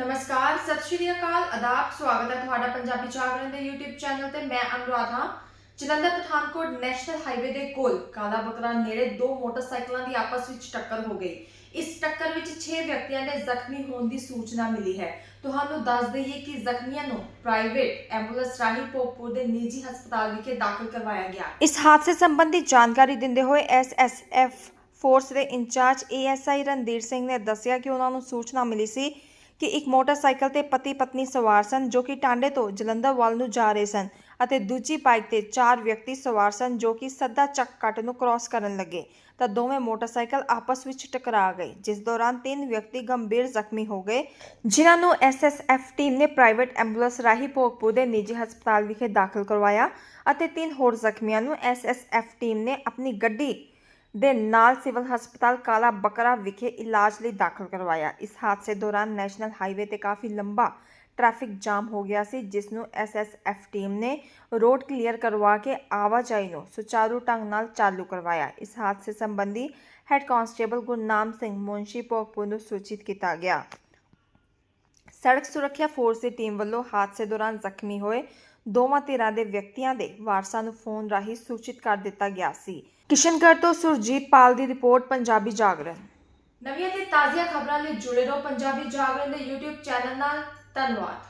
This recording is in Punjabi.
ਨਮਸਕਾਰ, ਸਤਿ ਸ਼੍ਰੀ ਅਕਾਲ ਆਦਾਬ ਸਵਾਗਤ ਹੈ ਤੁਹਾਡਾ ਪੰਜਾਬੀ ਜਾਗਰਣ ਦੇ YouTube ਚੈਨਲ ਤੇ ਮੈਂ ਅਨੁਰਾਧਾ ਜਲੰਧਰ ਪਠਾਨਕੋਟ ਨੈਸ਼ਨਲ ਹਾਈਵੇ ਦੇ ਕੋਲ ਕਾਲਾ ਬਕਰਾ ਨੇੜੇ ਦੋ ਮੋਟਰਸਾਈਕਲਾਂ ਦੀ ਆਪਸ ਵਿੱਚ ਟੱਕਰ ਹੋ ਗਈ। ਇਸ ਟੱਕਰ ਵਿੱਚ 6 ਵਿਅਕਤੀਆਂ ਦੇ ਜ਼ਖਮੀ ਹੋਣ ਦੀ ਸੂਚਨਾ ਮਿਲੀ ਹੈ। ਤੁਹਾਨੂੰ ਦੱਸ ਦਈਏ ਕਿ ਜ਼ਖਮੀਆਂ ਨੂੰ ਪ੍ਰਾਈਵੇਟ ਐਂਬੂਲੈਂਸ ਰਾਹੀਂ ਭੋਗਪੁਰ ਦੇ ਨਿੱਜੀ ਹਸਪਤਾਲ ਵਿਖੇ ਦਾਖਲ ਕਰਵਾਇਆ ਗਿਆ। ਇਸ ਹਾਦਸੇ ਸੰਬੰਧੀ ਜਾਣਕਾਰੀ ਦਿੰਦੇ ਹੋਏ ਐਸਐਸਐਫ ਫੋਰਸ ਦੇ ਇੰਚਾਰਜ ਏਐਸਆਈ ਰਣਧੀਰ ਸਿੰਘ ਨੇ ਦੱਸਿਆ ਕਿ ਉਹਨਾਂ ਨੂੰ ਸੂਚਨਾ ਮਿਲੀ ਸੀ ਕਿ ਇੱਕ ਮੋਟਰਸਾਈਕਲ ਤੇ ਪਤੀ ਪਤਨੀ ਸਵਾਰ ਸਨ ਜੋ ਕਿ ਟਾਂਡੇ ਤੋਂ ਜਲੰਧਰ ਵੱਲ ਨੂੰ ਜਾ ਰਹੇ ਸਨ ਅਤੇ ਦੂਜੀ ਬਾਈਕ ਤੇ ਚਾਰ ਵਿਅਕਤੀ ਸਵਾਰ ਸਨ ਜੋ ਕਿ ਸੱਦਾ ਚੱਕ ਕੱਟ ਨੂੰ ਕ੍ਰਾਸ ਕਰਨ ਲੱਗੇ। ਤਾਂ ਦੋਵੇਂ ਮੋਟਰਸਾਈਕਲ ਆਪਸ ਵਿੱਚ ਟਕਰਾ ਗਏ, ਜਿਸ ਦੌਰਾਨ ਤਿੰਨ ਵਿਅਕਤੀ ਗੰਭੀਰ ਜ਼ਖਮੀ ਹੋ ਗਏ, ਜਿਨ੍ਹਾਂ ਨੂੰ ਐਸਐਸਐਫ ਟੀਮ ਨੇ ਪ੍ਰਾਈਵੇਟ ਐਂਬੂਲੈਂਸ ਰਾਹੀਂ ਭੋਗਪੁਰ ਦੇ ਨਿੱਜੀ ਹਸਪਤਾਲ ਵਿਖੇ ਦਾਖਲ ਕਰਵਾਇਆ ਅਤੇ ਤਿੰਨ ਹੋਰ ਜ਼ਖਮੀਆਂ ਨੂੰ ਐਸਐਸਐਫ ਟੀਮ ਨੇ ਆਪਣੀ ਗੱਡੀ ਦੇ ਨਾਲ ਸਿਵਲ ਹਸਪਤਾਲ ਕਾਲਾ ਬੱਕਰਾ ਵਿਖੇ ਇਲਾਜ ਲਈ ਦਾਖਲ ਕਰਵਾਇਆ। ਇਸ ਹਾਦਸੇ ਦੌਰਾਨ ਨੈਸ਼ਨਲ ਹਾਈਵੇ ਤੇ ਕਾਫੀ ਲੰਬਾ ਟ੍ਰੈਫਿਕ ਜਾਮ ਹੋ ਗਿਆ ਸੀ, ਜਿਸ ਨੂੰ ਐਸਐਸਐਫ ਟੀਮ ਨੇ ਰੋਡ ਕਲੀਅਰ ਕਰਵਾ ਕੇ ਆਵਾਜਾਈ ਨੂੰ ਸੁਚਾਰੂ ਢੰਗ ਨਾਲ ਚਾਲੂ ਕਰਵਾਇਆ। ਇਸ ਹਾਦਸੇ ਸੰਬੰਧੀ ਹੈੱਡ ਕਾਂਸਟੇਬਲ ਗੁਰਨਾਮ ਸਿੰਘ ਮੁੰਸ਼ੀ ਭੋਗਪੁਰ ਨੂੰ ਸੂਚਿਤ ਕੀਤਾ ਗਿਆ। ਸੜਕ ਸੁਰੱਖਿਆ ਫੋਰਸ ਦੀ ਟੀਮ ਵੱਲੋਂ ਹਾਦਸੇ ਦੌਰਾਨ ਜ਼ਖਮੀ ਹੋਏ ਦੋਵਾਂ ਧਿਰਾਂ ਦੇ ਵਿਅਕਤੀਆਂ ਦੇ ਵਾਰਸਾਂ ਨੂੰ ਫੋਨ ਰਾਹੀਂ ਸੂਚਿਤ ਕਰ ਦਿੱਤਾ ਗਿਆ ਸੀ। ਕਿਸ਼ਨਗੜ੍ਹ ਤੋਂ ਸੁਰਜੀਤ ਪਾਲ ਦੀ ਰਿਪੋਰਟ, ਪੰਜਾਬੀ ਜਾਗਰਣ। ਨਵੀਆਂ ਤੇ ਤਾਜ਼ੀਆਂ ਖਬਰਾਂ ਲਈ ਜੁੜੇ ਰਹੋ ਪੰਜਾਬੀ ਜਾਗਰਣ ਦੇ YouTube ਚੈਨਲ ਨਾਲ। ਧੰਨਵਾਦ।